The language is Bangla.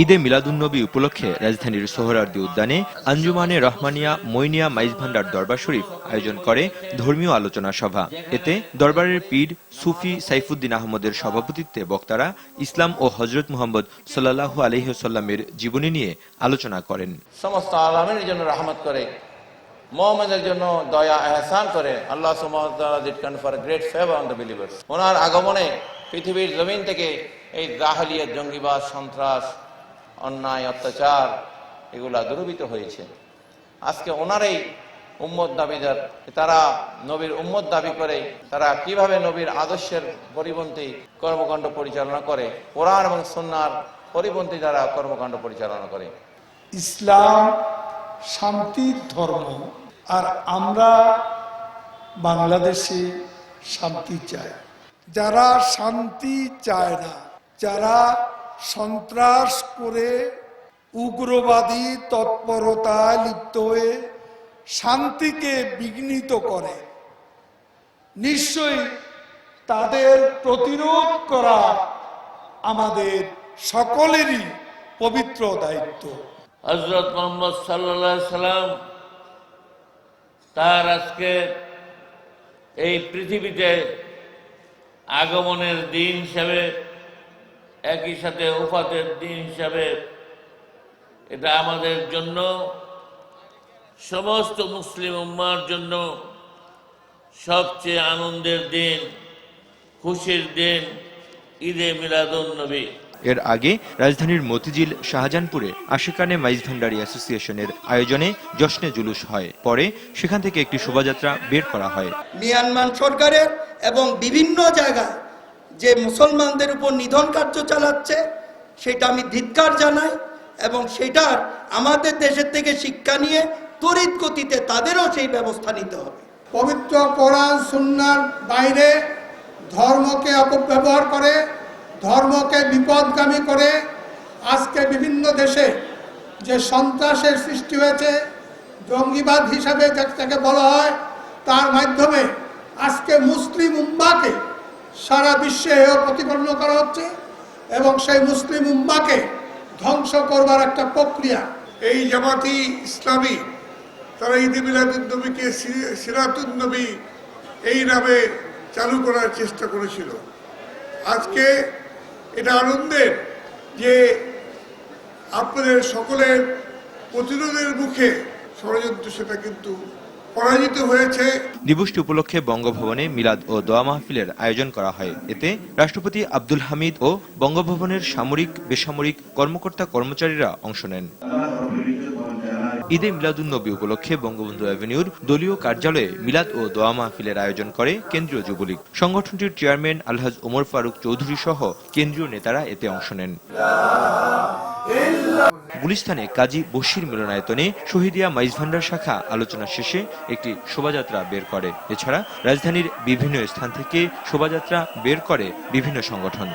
ঈদে মিলাদুন্নবী উপলক্ষে রাজধানীর সোহরার্দি উদ্যানে আঞ্জুমানে রহমানিয়া মৈনিয়া মাইজ ভান্ডার দরবার শরীফ আয়োজন করে ধর্মীয় আলোচনা সভা। এতে দরবারের পীর সুফি সাইফুদ্দিন আহমদের সভাপতিত্বে বক্তারা ইসলাম ও হজরত মোহাম্মদ সাল্লাহ আলহিহসাল্লামের জীবনী নিয়ে আলোচনা করেন। সমস্ত আলমের জন্য রহমত করে মোহাম্মদের জন্য দয়া, এহসান করে আল্লাহ সুমদ for great favour on the believers ওনার আগমনে পৃথিবীর জমিন থেকে এই জাহালিয়াত জঙ্গিবাদ, সন্ত্রাস, অন্যায়, অত্যাচার, এগুলা দূরীভূত হয়েছে। আজকে ওনারই উম্মত দাবিদার, তারা নবীর উম্মত দাবি করে, তারা কীভাবে নবীর আদর্শের পরিপন্থী কর্মকাণ্ড পরিচালনা করে, কোরআন এবং সন্ন্যার পরিপন্থী দ্বারা কর্মকাণ্ড পরিচালনা করে। ইসলাম শান্তির ধর্ম, আর আমরা বাংলাদেশে শান্তি চাই। যারা শান্তি চায় না যারা সন্ত্রাস করে উগ্রবাদী তৎপরতায় লিপ্ত হয়ে শান্তিকে বিঘ্নিত করে, নিশ্চয়ই তাদের প্রতিরোধ করা আমাদের সকলেরই পবিত্র দায়িত্ব। হজরত মোহাম্মদ সাল্লা সাল্লাম তার আজকে এই পৃথিবীতে আগমনের দিন হিসাবে একই সাথে উফাতের দিন হিসাবে এটা আমাদের জন্য সমস্ত মুসলিম উম্মার জন্য সবচেয়ে আনন্দের দিন খুশির দিন ঈদে মিলাদুন নবী এর আগে রাজধানীর মতিঝিল শাহজাহানপুরে আশিকানে মাইজ ভান্ডারি অ্যাসোসিয়েশনের আয়োজনে জশ্নে জুলুস হয়। পরে সেখান থেকে একটি শোভাযাত্রা বের করা হয়। মিয়ানমার সরকারের এবং বিভিন্ন জায়গায় যে মুসলমানদের উপর নিধন কার্য চালাচ্ছে, সেটা আমি ধিক্কার জানাই এবং সেটার আমাদের দেশের থেকে শিক্ষা নিয়ে তড়িৎ গতিতে তাদেরও সেই ব্যবস্থা নিতে হবে। পবিত্র কোরআন, সুন্নার বাইরে ধর্মকে অপব্যবহার করে, ধর্মকে বিপদগামী করে আজকে বিভিন্ন দেশে যে সন্ত্রাসের সৃষ্টি হয়েছে, জঙ্গিবাদ হিসাবে যাকে বলা হয়, তার মাধ্যমে আজকে মুসলিম উম্মাকে সারা বিশ্বে হেয় প্রতিপন্ন করা হচ্ছে এবং সেই মুসলিম উম্মাকে ধ্বংস করবার একটা প্রক্রিয়া। এই জামাতি ইসলামী, তারা ঈদ মিলাদুন্নবীকে সিরাতুন্নবী এই নামে চালু করার চেষ্টা করেছিল। আজকে এটা আনন্দের যে আপনাদের সকলের প্রতিরোধের মুখে ষড়যন্ত্র সেটা কিন্তু পরাজিত হয়েছে। দিবসটি উপলক্ষে বঙ্গভবনে মিলাদ ও দোয়া মাহফিলের আয়োজন করা হয়। এতে রাষ্ট্রপতি আব্দুল হামিদ ও বঙ্গভবনের সামরিক বেসামরিক কর্মকর্তা কর্মচারীরা অংশ নেন। ঈদে মিলাদুন্নবী উপলক্ষে বঙ্গবন্ধু অ্যাভিনিউর দলীয় কার্যালয়ে মিলাদ ও দোয়া মাহফিলের আয়োজন করে কেন্দ্রীয় যুবলীগ। সংগঠনটির চেয়ারম্যান আলহাজ ওমর ফারুক চৌধুরী সহ কেন্দ্রীয় নেতারা এতে অংশ নেন। গুলিস্তানে কাজী বশির মিলনায়তনে শহীদিয়া মাইজভান্ডার শাখা আলোচনা শেষে একটি শোভাযাত্রা বের করে। এছাড়া রাজধানীর বিভিন্ন স্থান থেকে শোভাযাত্রা বের করে বিভিন্ন সংগঠন।